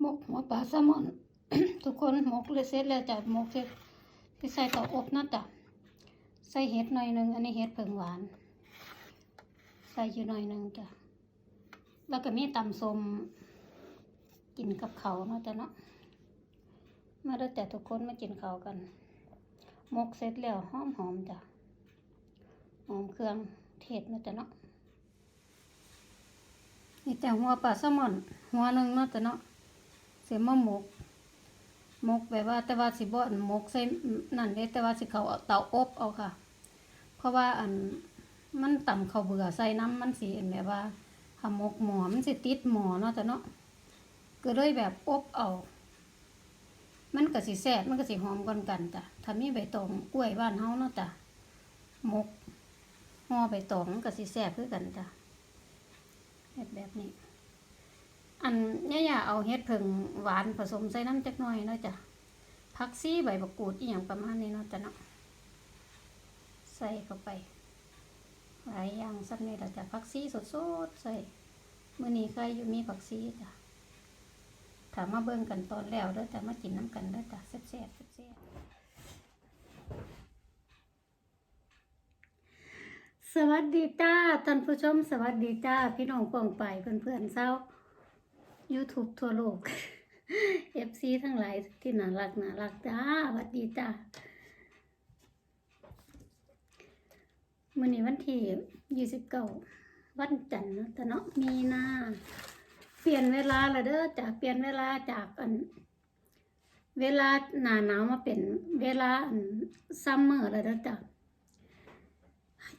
หมกหัวปลาแซลมอน ทุกคนหมกเลยเสร็จแล้วจ้ะหมกเสร็จที่ใส่เต่าอบนะจ้ะใส่เห็ดหน่อยหนึ่งอันนี้เห็ดเผิงหวาน ใส่อยู่หน่อยหนึ่งจ้ะแล้วก็มีตำส้มกินกับเขาวเนาะจ้ะเนาะมาเด้อแต่ทุกคนมากินข้าวกันหมกเสร็จแล้วหอมหอมจ้ะหอมเครื่องเทศเนาะจ้ะเนาะนี่แต่หัวปลาแซลมอน หัวหนึ่งเนาะจ้ะเนาะ เสียมาหมกหมกแบบว่าแต่ว่าสิบ่อนหมกใส่นั่นเด้แต่ว่าสิเขาเอาเตาอบเอาค่ะ เพราะว่าอันมันต่ำเขาเบื่อใส่น้ำมันสิอันแบบว่าหมกหมอมันสิติดหมอเนาะแต่เนาะก็เลยแบบอบเอามันก็สิแซ่บมันก็สิหอมกันกันจ้ะถ้ามีใบตองกล้วยบ้านเฮาเนาะจ้ะหมกห่อใบตองมันก็สิแซ่บคือกันจ้ะเฮ็ดแบบนี้ อันเนี่ยอย่าเอาเฮ็ดเผึ่งหวานผสมใส่น้ำจักหน่อยเนาะจ้ะผักซีใบบักกูดอีหยังประมาณนี้เนาะจ้ะเนาะใส่เข้าไปหลายอย่างสักนิดแล้วจ้ะผักซีสดๆใส่มื้อนี้ใครอยู่มีผักซีจ้ะถามมาเบิ่งกันตอนแล้วเด้อจ้ะมากินน้ำกันเด้อจ้ะแซ่บๆแซ่บสวัสดีจ้าท่านผู้ชม สวัสดีจ้าพี่น้องกองไปเพื่อนๆเศร้า YouTube ทั่วโลก FC ทั้งหลายที่น่ารักน่ารักจ้าสวัสดีจ้ามื่อนี้วันที่ยี่สิบเก้าวันจันทร์นะแต่เนาะมีนาเปลี่ยนเวลาและเด้อจากเปลี่ยนเวลาจากอัน เวลาหนาหนาวมาเป็นเวลาอันซัมเมอร์แล้วเด้อจ้ะ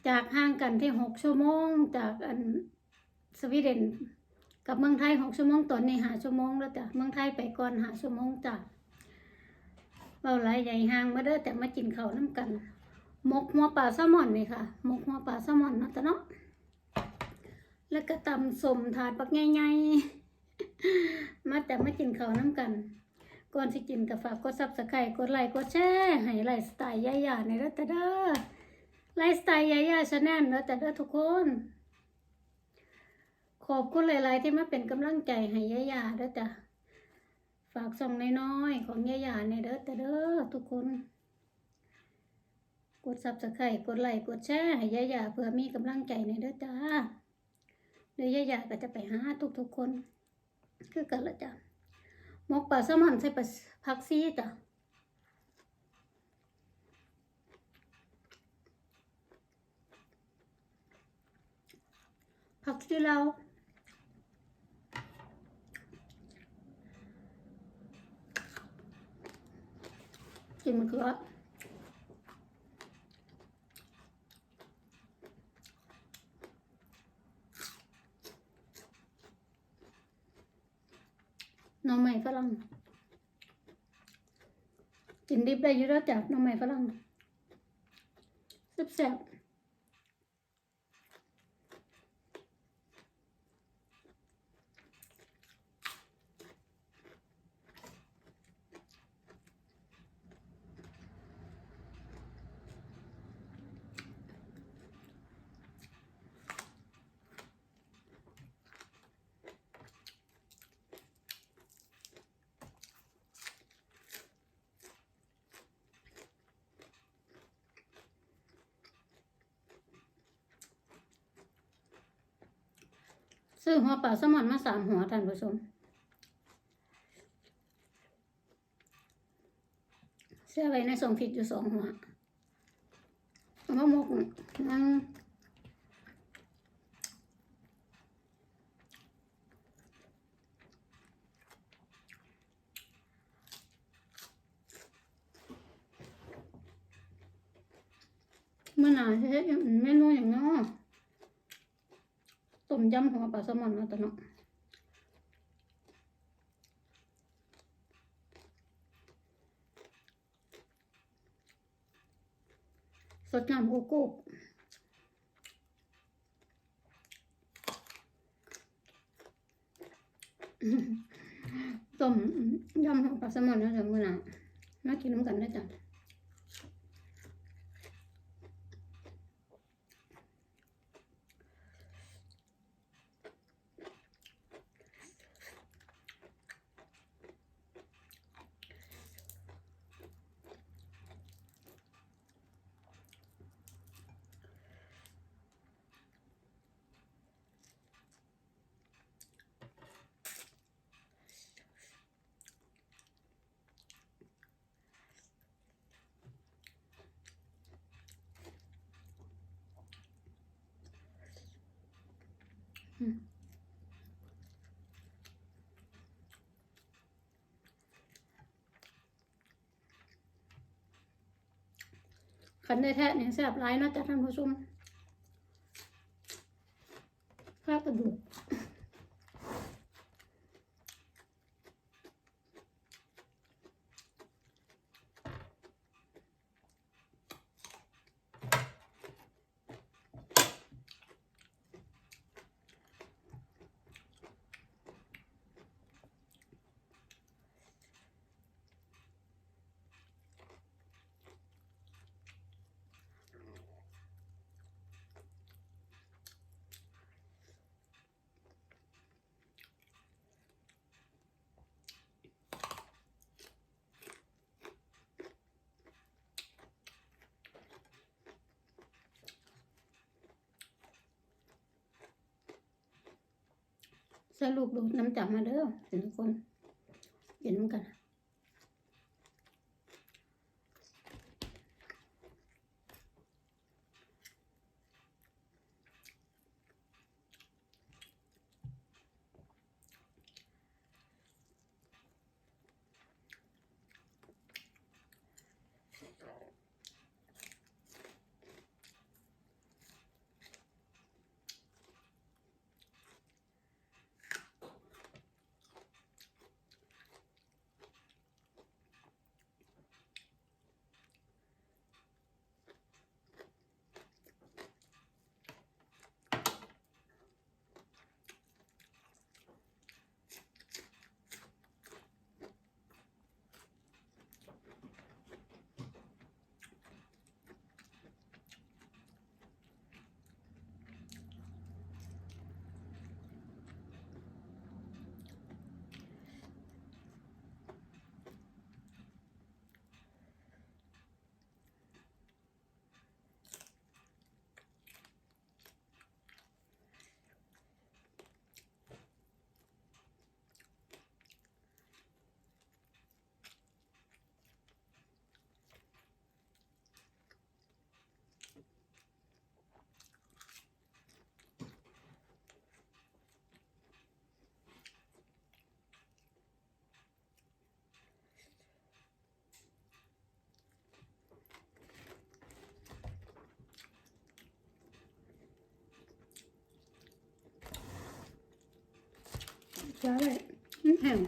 จากห่างกันที่หกชั่วโมงจากอันสวีเดน กับเมืองไทยหกชั่วโมงตอนนี้หาชั่วโมงแล้วจ้ะเมืองไทยไปก่อนหาชั่วโมงจ้ะเบาไหลายใหญ่ห่างมาเด้อแต่มากินข้าวน้ำกันหมกหัวปลาแซลมอนนี่ค่ะหมกหัวปลาแซลมอนนะจ้ะเนาะแล้วก็ตำสมถาดปักใหญ่ๆมาแต่มากินข้าวน้ำกันก่อนสิกินก็ฝากกดซับสไครต์กดไลค์กดแชร์ให้ไลฟ์สไตล์ยายๆในเด้อจ้ะเด้อไลฟ์สไตล์ยายๆชาแนลเด้อจ้ะเด้อทุกคน ขอบคุณหลาย ๆ ที่มาเป็นกำลังใจให้ยายาเด้อจ้ะฝากส่องน้อยๆของยายาในเด้อแต่เด้อทุกคน กดซับสไครต์กดไลค์กดแชร์ให้ยายาเพื่อมีกำลังใจในเด้อจ้าเดี๋ยวยายาก็จะไปหาทุกๆคน คือกันละจ้ะมกปลาแซลมอนใส่ปลาผักซีจ้ะผักชีเรา กินมะเขือน้องใหม่ฝรั่งกินดิบได้อยู่แล้วจากน้องใหม่ฝรั่งแซ่บๆ ซื้อหัวปลาแซลมอนมาสามหัวท่านผู้ชมเสียไว้ในสองผิดอยู่สองหัวมาหมกนั่งเมื่อไหนาจะเฮ็ดอย่างอื่นเมนูอย่างนาะต้ ยำหัวปลาแซลมอนนาะตะเนาะสดน้ำโกโก้ต้มยำหัวปลาแซลมอนนาะจ้ะเมื่อหนามากินน้ำกันได้จ้ะ อ คันได้แท้เนี่ยแซ่บหลายนะจ้ะท่านผู้ชมข้ากระดูก สรุปดูน้ำจับมาเด้อทุกคนเห็นกันใช่อื้อ แห้ง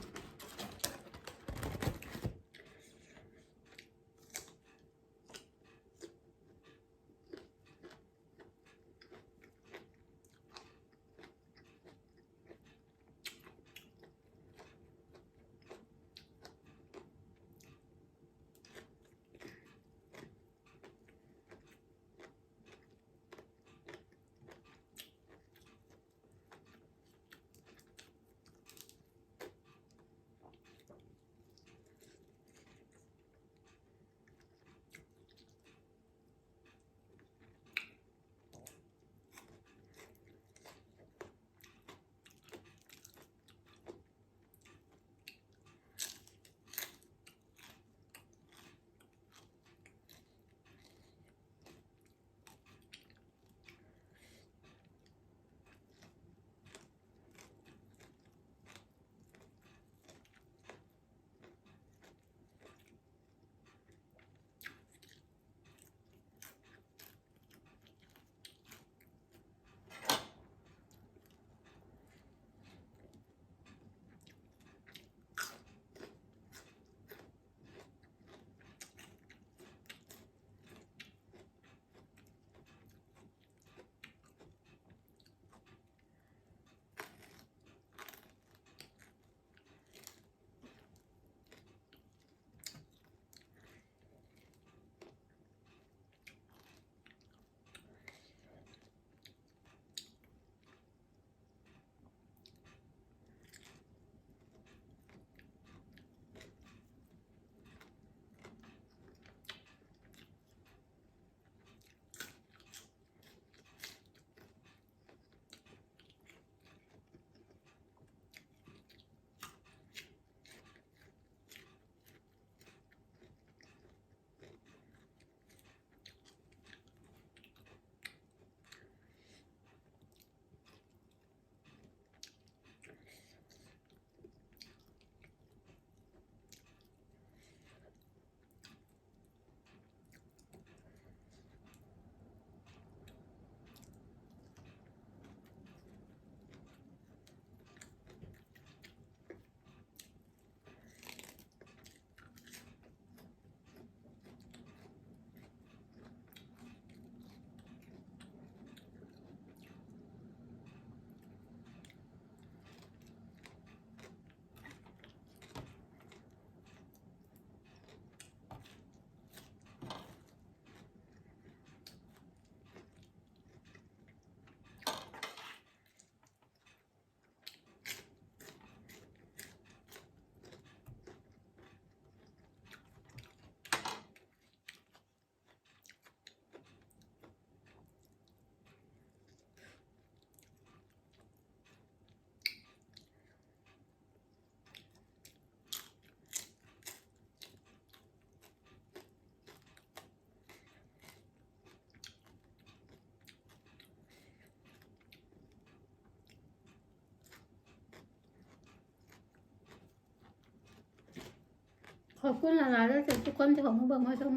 ขอบคุณหลายๆแล้วทุกคนที่ของมาเบิ่งมาชม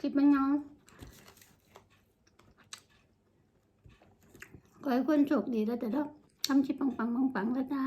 คลิปมันยาวขอให้คนโชคดีแล้วแต่ละทำคลิปปังๆปังๆแล้วจ้า